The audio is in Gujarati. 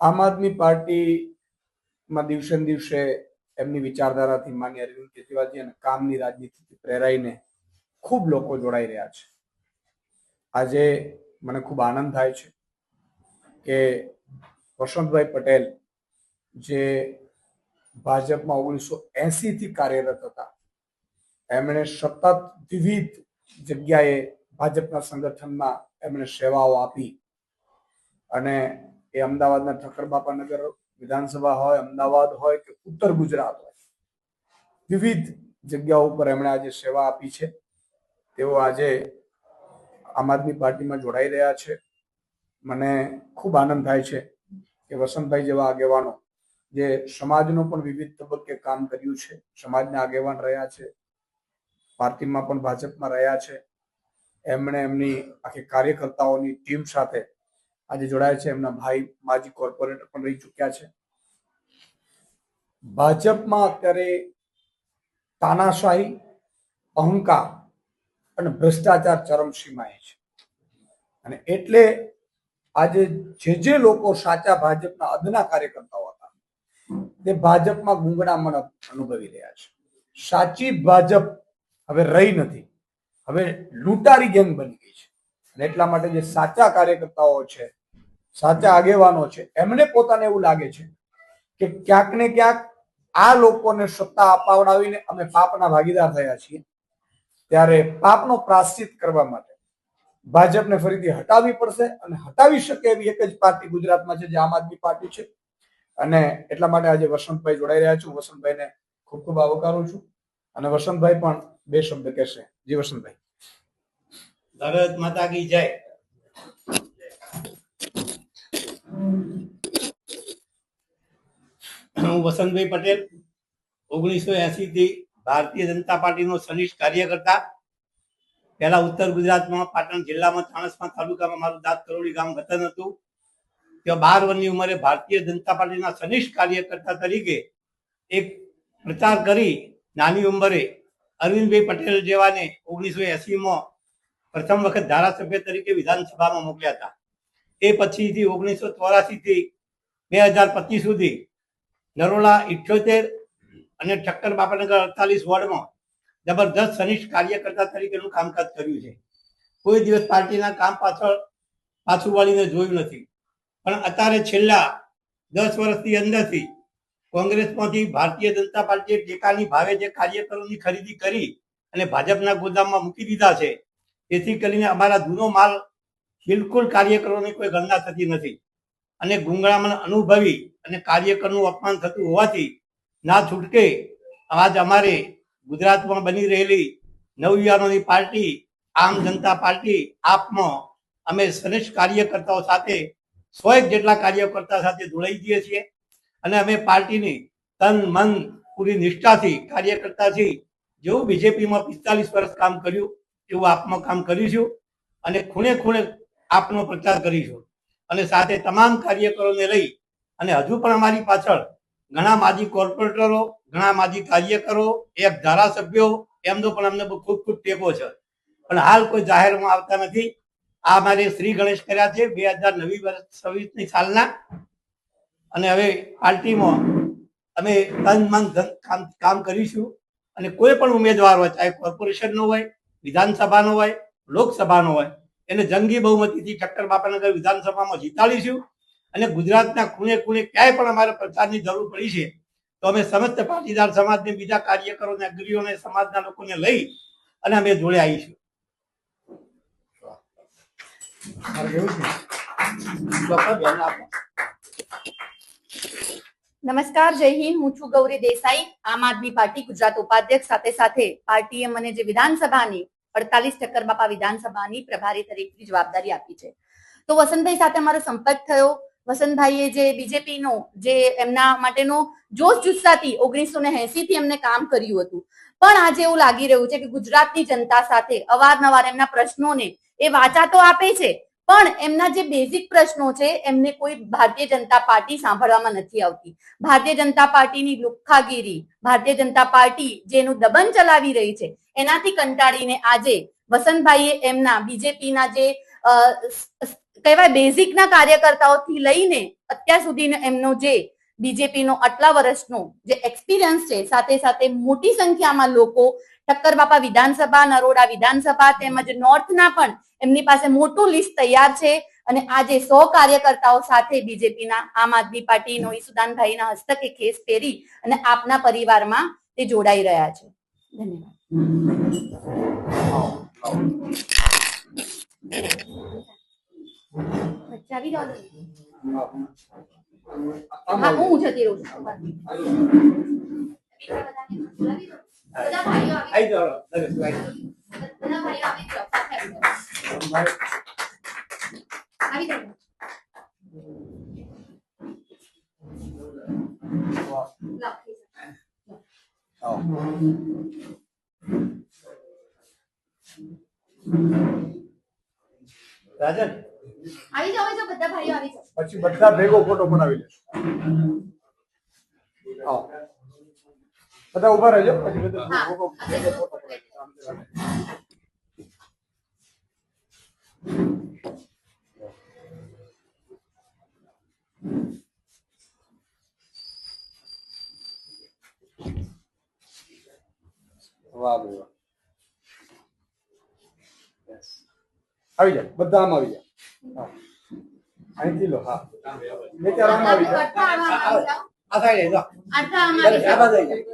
આમ આદમી પાર્ટીમાં દિવસે દિવસે એમની વિચારધારાથી માન્ય અરવિંદ કેજરીવાલજી અને કામની રાજનીતિથી પ્રેરાઈને ખૂબ લોકો જોડાઈ રહ્યા છે. આજે મને ખૂબ આનંદ થાય છે કે વસંતભાઈ પટેલ જે ભાજપમાં ઓગણીસો થી કાર્યરત હતા, એમણે સતત વિવિધ જગ્યાએ ભાજપના સંગઠનમાં એમણે સેવાઓ આપી અને એ અમદાવાદના ઠક્કર બાપાનગર વિધાનસભા હોય, અમદાવાદ હોય કે ઉત્તર ગુજરાત હોય. વિવિધ જગ્યાઓ ઉપર એમણે આજે સેવા આપી છે. તેઓ આજે આમ આદમી પાર્ટીમાં જોડાઈ રહ્યા છે. મને ખૂબ આનંદ થાય છે કે વસંતભાઈ જેવા આગેવાનો, જે સમાજનો પણ વિવિધ તબક્કે કામ કર્યું છે, સમાજના આગેવાન રહ્યા છે, પાર્ટીમાં પણ ભાજપમાં રહ્યા છે. એમણે એમની આખી કાર્યકર્તાઓની ટીમ સાથે આજે જોડાયા છે એમના ભાઈ માજી કોર્પોરેટર પણ રહી ચૂક્યા છે. ભાજપમાં અત્યારે તાનાશાહી, અહંકાર અને ભ્રષ્ટાચાર ચરમસીમાએ છે. અને એટલે આજે જે જે લોકો સાચા ભાજપના અદના કાર્યકર્તાઓ હતા, તે ભાજપમાં ગુંગળામણ અનુભવી રહ્યા છે. સાચી ભાજપ હવે રહી નથી. હવે લૂંટારી ગેંગ બની ગઈ છે. અને એટલા માટે જે સાચા કાર્યકર્તાઓ છે, સાચા આગેવાનો છે, એમને પોતાને એવું લાગે છે કે ક્યાંક ને ક્યાંક આ લોકોને સત્તા અપાવડાવીને અમે પાપના ભાગીદાર થયા છીએ. ત્યારે પાપનો પ્રાશ્ચિત કરવા માટે ભાજપને ફરીથી હટાવી પડશે અને હટાવી શકે એવી એક જ પાર્ટી ગુજરાતમાં છે જે આમ આદમી પાર્ટી છે. અને એટલા માટે આજે વસંતભાઈ જોડાઈ રહ્યા છું. વસંતભાઈને ખૂબ ખૂબ આવકારું છું. અને વસંતભાઈ પણ બે શબ્દ કહેશે. જી વસંતભાઈ. ભારત માતા કી જય. હું વસંતભાઈ પટેલ, ઓગણીસો એસી થી ભારતીય જનતા પાર્ટીનો સનિષ્ઠ કાર્યકર્તા. પહેલા ઉત્તર ગુજરાતમાં, પાટણ જિલ્લામાં ચાણસ્મા તાલુકામાં મારું દાંત કરોડી ગામ વતન હતું. ત્યાં બાર વર્ષની ઉંમરે ભારતીય જનતા પાર્ટીના સનિષ્ઠ કાર્યકર્તા તરીકે એક પ્રચાર કરી નાની ઉંમરે અરવિંદભાઈ પટેલ જેવાને ઓગણીસો એસીમાં પ્રથમ વખત ધારાસભ્ય તરીકે વિધાનસભામાં મોકલ્યા હતા. એ પછીથી ઓગણીસો ચોરાસી થી બે હજાર પચીસ સુધી નરોલા ઇઠ્યોતેર અને ઠક્કર બાપાનગર અડતાલીસ વોર્ડમાં જબરદસ્ત સનિષ્ઠ કાર્યકર્તા તરીકેનું કામકાજ કર્યું છે. કોઈ દિવસ પાર્ટીના કામ પાછળ પાછું વાળીને જોયું નથી. પણ અત્યારે છેલ્લા દસ વર્ષની અંદરથી કોંગ્રેસમાંથી ભારતીય જનતા પાર્ટીએ ટેકાની ભાવે જે કાર્યકરોની ખરીદી કરી અને ભાજપના ગોદામમાં મૂકી દીધા છે તેથી કરીને અમારા જૂનો માલ બિલકુલ કાર્યકરોની કોઈ ગણના થતી નથી. અને ગુંગળામણ અનુભવી અને કાર્યકરનું અપમાન થતું હોવાથી ના છૂટકે આજ અમારે ગુજરાતમાં બની રહેલી નવયુવાનોની પાર્ટી, આમ જનતા પાર્ટી, આપમાં અમે શ્રેષ્ઠ કાર્યકર્તાઓ સાથે સો એક જેટલા કાર્યકર્તા સાથે જોડાઈ જઈએ છીએ અને અમે પાર્ટીની તન, મન પૂરી નિષ્ઠાથી, કાર્યકર્તાથી જેવું બીજેપીમાં પિસ્તાલીસ વર્ષ કામ કર્યું એવું આપમાં કામ કરીશું અને ખૂણે ખૂણે આપનો પ્રચાર કરીશું. અને સાથે તમામ કાર્યકરોને લઈ અને હજુ પણ અમારી પાછળ ઘણા માજી કોર્પોરેટરો, ઘણા માજી કાર્યકરો, એક ધારાસભ્યો, એમનો પણ અમને ખૂબ ખૂબ ટેકો છે. પણ હાલ કોઈ જાહેરમાં આવતા નથી. આ મારે શ્રી ગણેશ કર્યા છે બે હજાર નવી વર્ષ છવ્વીસની સાલના. અને હવે પાર્ટીમાં અમે તન મન ધન કામ કામ કરીશું. અને કોઈ પણ ઉમેદવાર હોય, ચાહે કોર્પોરેશનનો હોય વિધાનસભાનો હોય, લોકસભાનો હોય, એને જંગી બહુમતીથી ઠક્કર બાપાનગર વિધાનસભામાં જીતાડીશું. અને ગુજરાતના ખૂણે ખૂણે ક્યાંય પણ અમારે પ્રચારની જરૂર પડી છે, તો અમે સમસ્ત પાટીદાર સમાજને, બીજા કાર્યકરોને, અગ્રીઓને, સમાજના લોકોને લઈ અને અમે જોડે આવીશું. નમસ્કાર, જય હિન્દ. હું છું ગૌરી દેસાઈ, આમ આદમી પાર્ટી ગુજરાત ઉપાધ્યક્ષ સાથે સાથે પાર્ટીએ મને જે વિધાનસભાની અડતાલીસ ટક્કર બાપા વિધાનસભાની પ્રભારી તરીકેની જવાબદારી આપી છે. તો વસંતભાઈ સાથે મારો સંપર્ક થયો. વસંતભાઈએ જે બીજેપીનો, જે એમના માટેનો જોશ જુસ્સાથી ઓગણીસો ને એસી થી એમને કામ કર્યું હતું. પણ આજે એવું લાગી રહ્યું છે કે ગુજરાતની જનતા સાથે અવારનવાર એમના પ્રશ્નોને એ વાચા તો આપે છે પણ એમના જે બેઝિક પ્રશ્નો છે, એમને કોઈ ભારતીય જનતા પાર્ટી સાંભળવામાં નથી આવતી. ભારતીય જનતા પાર્ટીની લુખ્ખાગીરી ભારતીય જનતા પાર્ટી જેનું દબન ચલાવી રહી છે, એનાથી કંટાળીને આજે વસંતભાઈએ એમના બીજેપીના જે કહેવાય બેઝિકના કાર્યકર્તાઓથી લઈને અત્યાર સુધીનો એમનો જે બીજેપીનો આટલા વર્ષનો જે એક્સપિરિયન્સ છે, સાથે સાથે મોટી સંખ્યામાં લોકો ઠક્કર બાપા વિધાનસભા, નરોડા વિધાનસભા તેમજ નોર્થના પણ એમની પાસે મોટું લિસ્ટ તૈયાર છે અને આજે સો કાર્યકર્તાઓ સાથે બીજેપીના આમ આદમી પાર્ટીનો ઈસુદાનભાઈના હસ્તકે ખેસ પહેરી અને આપના પરિવારમાં તે જોડાઈ રહ્યા છે ધન્યવાદ. હા, હું જતી રહું છું બધા આવી આવી જાઓ, બધા આવી આવી. આવી આવી આવી બધા ભાઈઓ આવી જાઓ પછી બધા ભેગો ફોટો બનાવી લેશું હા બધા ઊભા રહેજો. પછી વાહ વાહ આવી જાય બધા આમ આવી જાય. અહીંથી લો હા. મેં ચાર આવી જાય આ સાઈડે આવી આ બાજુ આવી જાઓ.